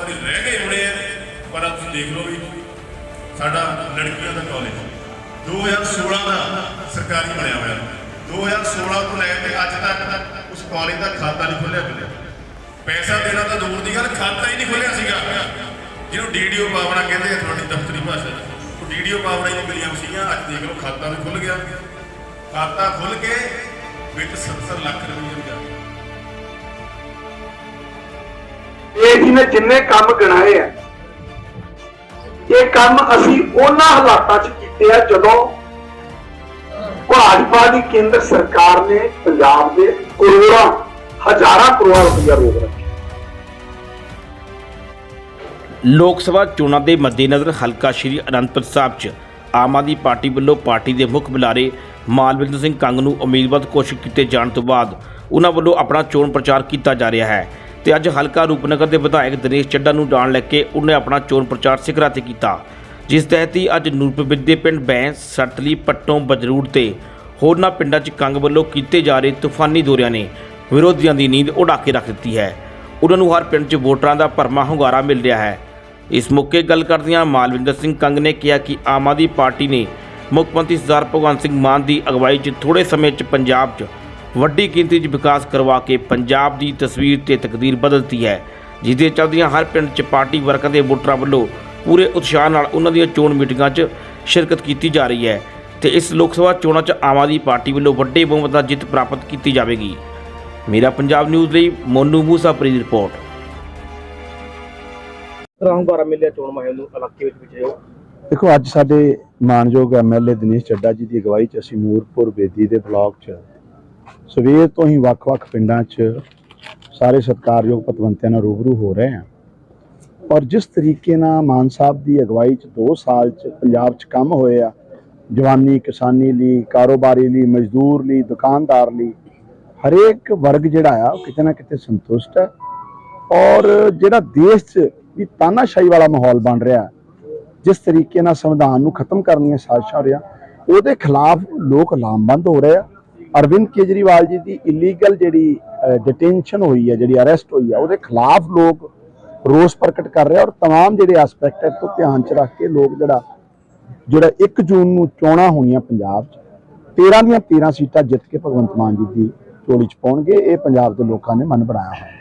ਸਾਰੇ ਰਹਿ ਗਏ ਹੋਣੇ ਆ, ਪਰ ਆਪ ਤੁਸੀਂ ਦੇਖ ਲਓ ਵੀ ਸਾਡਾ ਲੜਕੀਆਂ ਦਾ ਕਾਲਜ 2016 ਦਾ ਸਰਕਾਰੀ ਬਣਿਆ ਹੋਇਆ। 2016 ਤੋਂ ਲੈ ਕੇ ਅੱਜ ਤੱਕ ਉਸ ਕਾਲਜ ਦਾ ਖਾਤਾ ਨਹੀਂ ਖੁੱਲਿਆ ਪਿਆ। ਪੈਸਾ ਦੇਣਾ ਤਾਂ ਦੂਰ ਦੀ ਗੱਲ, ਖਾਤਾ ਹੀ ਨਹੀਂ ਖੁੱਲਿਆ ਸੀਗਾ। ਜਿਹਨੂੰ ਡੀਡੀਓ ਪਾਵਣਾ ਕਹਿੰਦੇ ਆ ਤੁਹਾਡੀ ਦਫ਼ਤਰੀ ਭਾਸ਼ਾ ਉਹ ਡੀਡੀਓ ਪਾਵਣਾ ਹੀ ਮਿਲੀਆਂ ਸੀਗੀਆਂ, ਅੱਜ ਦੇਖ ਲਓ ਖਾਤਾ ਵੀ ਖੁੱਲ ਗਿਆ। ਖਾਤਾ ਖੁੱਲ ਕੇ ਵਿੱਚ 70 ਲੱਖ ਰੁਪਏ ਗਿਆ ਇਹ ਜੀ ਨੇ ਜਿੰਨੇ ਕੰਮ ਗਿਣਾਏ ਆ, ਇਹ ਕੰਮ ਅਸੀਂ ਉਹਨਾਂ ਹਾਲਾਤਾਂ 'ਚ ਕੀਤੇ ਆ ਜਦੋਂ ਭਾਜਪਾ ਦੀ ਕੇਂਦਰ ਸਰਕਾਰ ਨੇ ਪੰਜਾਬ ਦੇ ਕਰੋੜਾਂ, ਹਜ਼ਾਰਾਂ ਕਰੋੜਾਂ ਰੁਪਇਆ ਰੋਕ ਰੱਖਿਆ। ਲੋਕ ਸਭਾ ਚੋਣਾਂ ਦੇ ਮੱਦੇਨਜ਼ਰ ਹਲਕਾ ਸ਼੍ਰੀ ਅਨੰਦਪੁਰ ਸਾਹਿਬ 'ਚ ਆਮ ਆਦਮੀ ਪਾਰਟੀ ਵੱਲੋਂ ਪਾਰਟੀ ਦੇ ਮੁੱਖ ਬੁਲਾਰੇ ਮਾਲਵਿੰਦਰ ਸਿੰਘ ਕੰਗ ਨੂੰ ਉਮੀਦਵਾਰ ਘੋਸ਼ਿਤ ਕੀਤੇ ਜਾਣ ਤੋਂ ਬਾਅਦ ਉਹਨਾਂ ਵੱਲੋਂ ਆਪਣਾ ਚੋਣ ਪ੍ਰਚਾਰ ਕੀਤਾ ਜਾ ਰਿਹਾ ਹੈ। ਤੇ ਅੱਜ ਹਲਕਾ ਰੂਪਨਗਰ ਦੇ ਵਿਧਾਇਕ ਦਿਨੇਸ਼ ਚੱਡਾ ਨੂੰ ਜਾਣ ਲੈ ਕੇ ਉਹਨੇ ਆਪਣਾ ਚੋਣ ਪ੍ਰਚਾਰ ਸਿਖਰਾਂ ਤੇ ਕੀਤਾ। ਜਿਸ ਤਹਿਤ ਹੀ ਅੱਜ ਨੂਰਪੁਰ ਦੇ ਪਿੰਡ ਬੈਂਸ, ਸਟਲੀ, ਪੱਟੋਂ, ਬਜਰੂੜ ਤੇ ਹੋਰਨਾਂ ਪਿੰਡਾਂ 'ਚ ਕੰਗ ਵੱਲੋਂ ਕੀਤੇ ਜਾ ਰਹੇ ਤੂਫਾਨੀ ਦੌਰਿਆਂ ਨੇ ਵਿਰੋਧੀਆਂ ਦੀ ਨੀਂਦ ਉਡਾ ਕੇ ਰੱਖ ਦਿੱਤੀ ਹੈ। ਉਹਨਾਂ ਨੂੰ ਹਰ ਪਿੰਡ 'ਚ ਵੋਟਰਾਂ ਦਾ ਭਰਮਾ ਹੁੰਗਾਰਾ ਮਿਲ ਰਿਹਾ ਹੈ। ਇਸ ਮੌਕੇ ਗੱਲ ਕਰਦਿਆਂ ਮਾਲਵਿੰਦਰ ਸਿੰਘ ਕੰਗ ਨੇ ਕਿਹਾ ਕਿ ਆਮ ਆਦਮੀ ਪਾਰਟੀ ਨੇ ਮੁੱਖ ਮੰਤਰੀ ਸਰਦਾਰ ਭਗਵੰਤ ਸਿੰਘ ਮਾਨ ਦੀ ਅਗਵਾਈ 'ਚ ਥੋੜੇ ਸਮੇਂ 'ਚ ਪੰਜਾਬ 'ਚ ਵੱਡੀ ਗਿਣਤੀ 'ਚ ਵਿਕਾਸ ਕਰਵਾ ਕੇ ਪੰਜਾਬ ਦੀ ਤਸਵੀਰ ਤੇ ਤਕਦੀਰ ਬਦਲਤੀ ਹੈ ਜਿਹਦੇ ਚਲਦਿਆਂ ਹਰ ਪਿੰਡ 'ਚ ਪਾਰਟੀ ਵਰਕਰ ਦੇ ਵੋਟਰਾਂ ਵੱਲੋਂ ਪੂਰੇ ਉਤਸ਼ਾਹ ਨਾਲ ਉਹਨਾਂ ਦੀਆਂ ਚੋਣ ਮੀਟਿੰਗਾਂ 'ਚ ਸ਼ਿਰਕਤ ਕੀਤੀ ਜਾ ਰਹੀ ਹੈ ਤੇ ਇਸ ਲੋਕ ਸਭਾ ਚੋਣਾਂ 'ਚ ਆਮ ਆਦਮੀ ਪਾਰਟੀ ਵੱਲੋਂ ਵੱਡੇ ਬਹੁਮਤ ਨਾਲ ਜਿੱਤ ਪ੍ਰਾਪਤ ਕੀਤੀ ਜਾਵੇਗੀ। ਮੇਰਾ ਪੰਜਾਬ ਨਿਊਜ਼ ਲਈ ਮੋਨੂ ਮੂਸਾਪੁਰੀ ਦੀ ਰਿਪੋਰਟ। ਤਰ੍ਹਾਂ ਹੁੰਗਾਰਾ ਮਿਲਿਆ ਚੋਣ ਮੁਹਿੰਮ ਨੂੰ ਇਲਾਕੇ ਵਿੱਚ ਵਿਚਰੇ ਦੇਖੋ ਅੱਜ ਸਾਡੇ ਮਾਨਯੋਗ ਐਮਐਲਏ ਦਿਨੇਸ਼ ਚੱਡਾ ਜੀ ਦੀ ਅਗਵਾਈ 'ਚ ਅਸੀਂ ਨੂਰਪੁਰ ਬੇਦੀ ਦੇ ਬਲਾਕ 'ਚ ਸਵੇਰ ਤੋਂ ਹੀ ਵੱਖ-ਵੱਖ ਪਿੰਡਾਂ 'ਚ ਸਾਰੇ ਸਤਿਕਾਰਯੋਗ ਪਤਵੰਤਿਆਂ ਨਾਲ ਰੂਬਰੂ ਹੋ ਰਹੇ ਹਾਂ। ਔਰ ਜਿਸ ਤਰੀਕੇ ਨਾਲ ਮਾਨ ਸਾਹਿਬ ਦੀ ਅਗਵਾਈ 'ਚ 2 ਸਾਲ 'ਚ ਪੰਜਾਬ 'ਚ ਕੰਮ ਹੋਏ ਆ, ਜਵਾਨੀ, ਕਿਸਾਨੀ ਲਈ, ਕਾਰੋਬਾਰੀ ਲਈ, ਮਜ਼ਦੂਰ ਲਈ, ਦੁਕਾਨਦਾਰ ਲਈ, ਹਰੇਕ ਵਰਗ ਜਿਹੜਾ ਆ, ਉਹ ਕਿਤੇ ਨਾ ਕਿਤੇ ਸੰਤੁਸ਼ਟ ਹੈ ਔਰ ਜਿਹੜਾ ਦੇਸ਼ 'ਚ ਵੀ ਤਾਨਾਸ਼ਾਹੀ ਵਾਲਾ ਮਾਹੌਲ ਬਣ ਰਿਹਾ, ਜਿਸ ਤਰੀਕੇ ਨਾਲ ਸੰਵਿਧਾਨ ਨੂੰ ਖਤਮ ਕਰਨ ਦੀਆਂ ਸਾਜ਼ਿਸ਼ਾਂ ਹੋ ਰਹੀਆਂ, ਉਹਦੇ ਖਿਲਾਫ ਲੋਕ ਲਾਮਬੰਦ ਹੋ ਰਹੇ ਆ। ਅਰਵਿੰਦ ਕੇਜਰੀਵਾਲ ਜੀ ਦੀ ਇਲੀਗਲ ਜਿਹੜੀ ਡਿਟੈਂਸ਼ਨ ਹੋਈ ਹੈ ਜਿਹੜੀ ਅਰੈਸਟ ਹੋਈ ਹੈ ਉਹਦੇ ਖਿਲਾਫ ਲੋਕ ਰੋਸ ਪ੍ਰਗਟ ਕਰ ਰਹੇ ਆ ਔਰ तमाम ਜਿਹੜੇ ਐਸਪੈਕਟ ਹੈ ਤੋਂ ਧਿਆਨ ਚ ਰੱਖ ਕੇ ਲੋਕ ਜਿਹੜਾ ਜਿਹੜਾ 1 ਜੂਨ ਨੂੰ ਚੋਣਾਂ ਹੋਣੀਆਂ ਪੰਜਾਬ 'ਚ 13 ਦੀਆਂ 13 ਸੀਟਾਂ ਜਿੱਤ ਕੇ ਭਗਵੰਤ ਮਾਨ ਜੀ ਦੀ ਝੋਲੀ 'ਚ ਪਾਉਣਗੇ ਇਹ ਪੰਜਾਬ ਦੇ ਲੋਕਾਂ ਨੇ ਮਨ ਬਣਾਇਆ ਹੈ